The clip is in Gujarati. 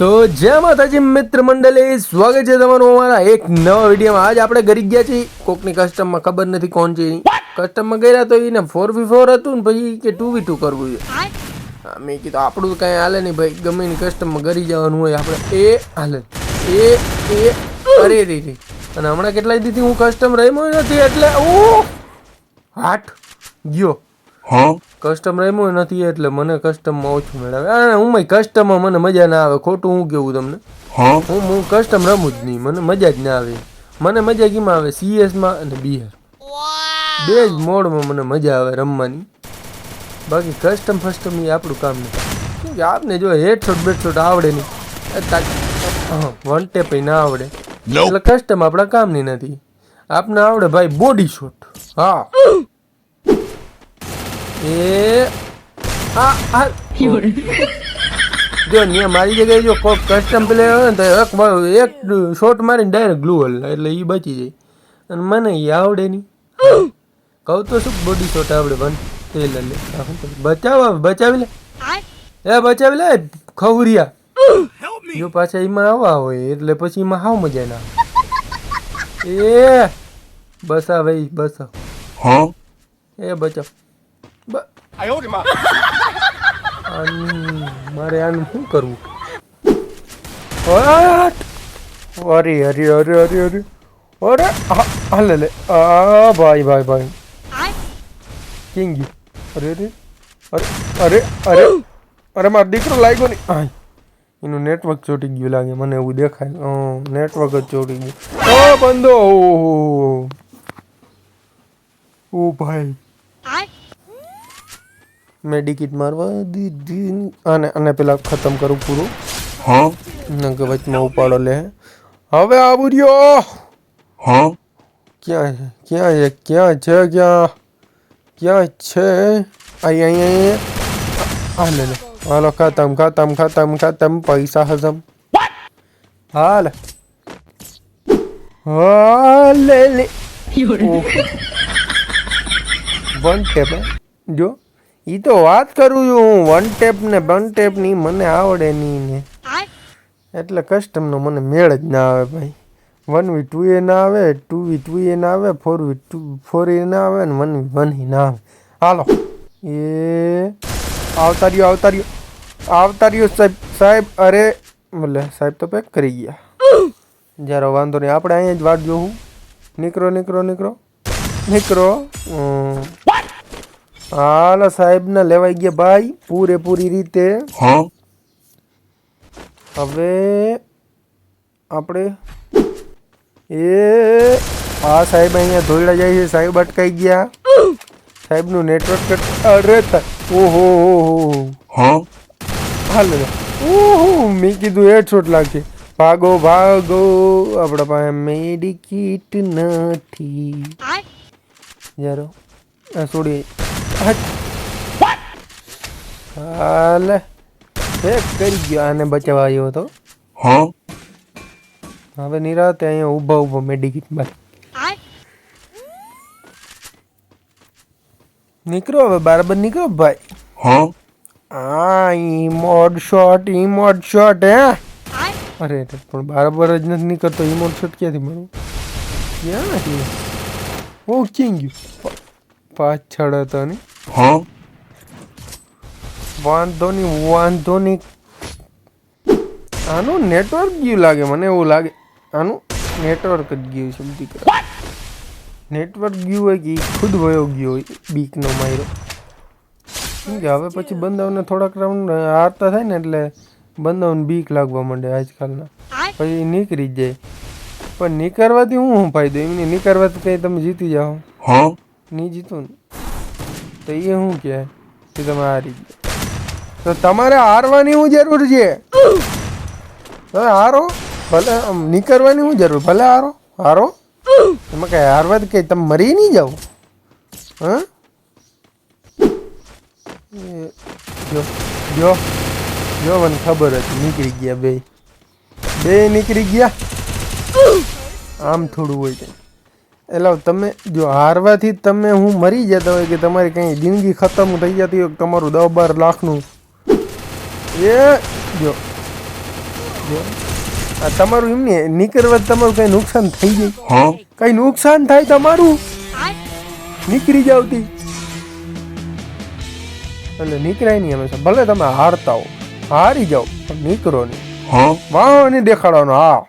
તો જય માતાજી મિત્ર મંડળી સ્વાગત છે તમારું અમારા એક નવા વિડીયોમાં. આજ આપણે ગરી ગયા છીએ. કોકની કસ્ટમમાં ખબર નથી કોણ છે કસ્ટમમાં ગયા તો એને ફોર વી ફોર હતું ને પછી કે ટુ વી ટુ કરવું છે. મેં કીધું આપણું કાંઈ હાલે નહીં ભાઈ. ગમે એની કસ્ટમમાં ગરી જવાનું હોય આપણે એ હાલે. એ એ અરે રે રે. અને હમણાં કેટલાય દીધી હું કસ્ટમ રમ્યો નથી એટલે ઓ હાટ ગયો. કસ્ટમ રમ્યો નથી એટલે મને કસ્ટમમાં ઓછું મેળવે. અને હું કસ્ટમમાં મને મજા ના આવે. ખોટું હું કેવું તમને? હું? હું કસ્ટમ રમું જ નહીં. મને મજા જ ના આવે. મને મજા કેમ આવે? સીએસમાં અને બીઆર બે જ મોડમાં મને મજા આવે રમવાની. બાકી કસ્ટમ ફસ્ટમ એ આપણું કામ નથી. કેમ કે આપને જો હેડશોટ બેડશોટ આવડે નહીં. વન ટેપ ના આવડે. એટલે કસ્ટમ આપણા કામની નથી. આપને આવડે ભાઈ બોડી શોટ હા. એ આ આ જો ને મારી જગ્યાએ જો કોઈ કસ્ટમ પ્લેયર હોય ને તો એક એક શોટ મારીને ડાયરેક્ટ ગ્લુ હલ એટલે એ બચી જાય. અને મને એ આવડે નહીં કહું તો શું બોડી શોટ આવડે બન તે લે? બચાવ બચાવી લે. એ બચાવી લે ખવરિયા. જો પાછા એમાં આવવા હોય એટલે પછી એમાં હાવ મજા ના એ બસા ભાઈ બસા હા એ બચાવ. મારે આનું શું કરવું! અરે અરે અરે અરે અરે. અરે હાલે લે આ ભાઈ ભાઈ ભાઈ. કેમ ગયું? અરે અરે અરે અરે અરે મારો દીકરો લાગ્યો નહીં. હા એનું નેટવર્ક ચોટી ગયું લાગે, મને એવું દેખાય. નેટવર્ક જ ચોટી ગયું. બંધો. ઓ, ભાઈ. મેડિકિટ મારવા દીધી અને અને પેલા ખતમ કરું પૂરું. હા. નંગ વચમાં ઉપાડો લે. હવે આવું રહ્યો. હા. ક્યાં છે ક્યાં છે ક્યાં છે ક્યાં? ક્યાં છે? અહીં અહીં અહીંયા હા લે લે. હાલો ખતમ ખતમ ખતમ ખતમ પૈસા હજમ. હાલ. હાલે લે. વન ટેપ જો. ઈ તો વાત કરું છું હું. વન ટેપ ને વન ટેપની મને આવડે નહીં ને. એટલે કસ્ટમનો મને મેળ જ ના આવે ભાઈ. વન વી ટુ એ ના આવે ટુ વી ટુ એ ના આવે four V two four A ના આવે ને વન વી વન એ ના આવે. હાલો. એ આવતા રહ્યો આવતા રહ્યો. આવતા રહ્યો સાહેબ સાહેબ, અરે, બોલે, સાહેબ તો પેક કરી ગયા. જ્યારે વાંધો નહીં, આપણે અહીંયા જ વાટ જોવું નીકળો નીકળો નીકળો. નીકળો. હમ. સાહેબ ને લેવાઈ ગયા ભાઈ પૂરેપૂરી રીતે. હવે આપણે એ આ સાહેબ અહીંયા ધોઈડા જાય છે સાહેબ અટકાઈ ગયા. સાહેબનું નેટવર્ક કટ અરે ઓહો ઓહો ઓહો. હાલ. ઓહો મેં કીધું હેડશોટ લાગશે ભાગો ભાગો આપણા પાસે મેડિકિટ નથી. જરો આ છોડી. હટ. હાલે. એક કરી ગયો આને બચાવવા આવ્યો હતો હવે નિરાતે અહીંયા ઊભા ઊભો મેડિકિટ બાર નીકળો હવે બરાબર નીકળો ભાઈ. આ ઇમોડ શોટ ઇમોડ શોટ હે? અરે પણ બરાબર જ નથી નીકળતો ઇમોડ શોટ ક્યાંથી મારું ક્યાં નથી ઓ કિંગ પાછળ હતો ને? વાંધો નહીં વાંધો નહીં આનું નેટવર્ક ગયું લાગે મને એવું લાગે. આનું નેટવર્ક જ ગયું છે દીકરા નેટવર્ક ગયું હોય કે ખુદ વયો ગયો હોય બીકનો માર્યો. કેમ કે હવે પછી બંદાઓને થોડાક રાઉન્ડ હારતા થાય ને એટલે બંદાઓને બીક લાગવા માંડે આજકાલના. પછી નીકળી જાય. પણ નીકળવાથી હું શું ફાયદો? એમને નીકળવાથી કંઈ તમે જીતી જાઓ. નહીં જીતો ને. તો એ શું કે? તમે હારી ગયા તો તમારે હારવાની શું જરૂર છે? તમે હારો. ભલે નીકળવાની શું જરૂર? ભલે હારો. હારો? એમાં કઈ હારવા કે તમે મરી નહીં જાઓ. હા? જો જો જો મને ખબર હતી. નીકળી ગયા બે. બે નીકળી ગયા. આમ થોડું હોય છે એટલે તમે જો હારવાથી તમે હું મરી જતા હોય કે તમારી કંઈ જિંદગી ખતમ થઈ જતી હોય તમારું દસ બાર લાખનું? એ જો જો. આ તમારું એમ ને નીકળવા તમારું કઈ નુકસાન થઈ જાય. કઈ નુકસાન થાય તમારું? નીકળી જાવતી એટલે નીકળાય નહીં હંમેશા. ભલે તમે હારતા હો હારી જાઓ પણ નીકળો નહીં. વાહ નહીં દેખાડવાનો હા.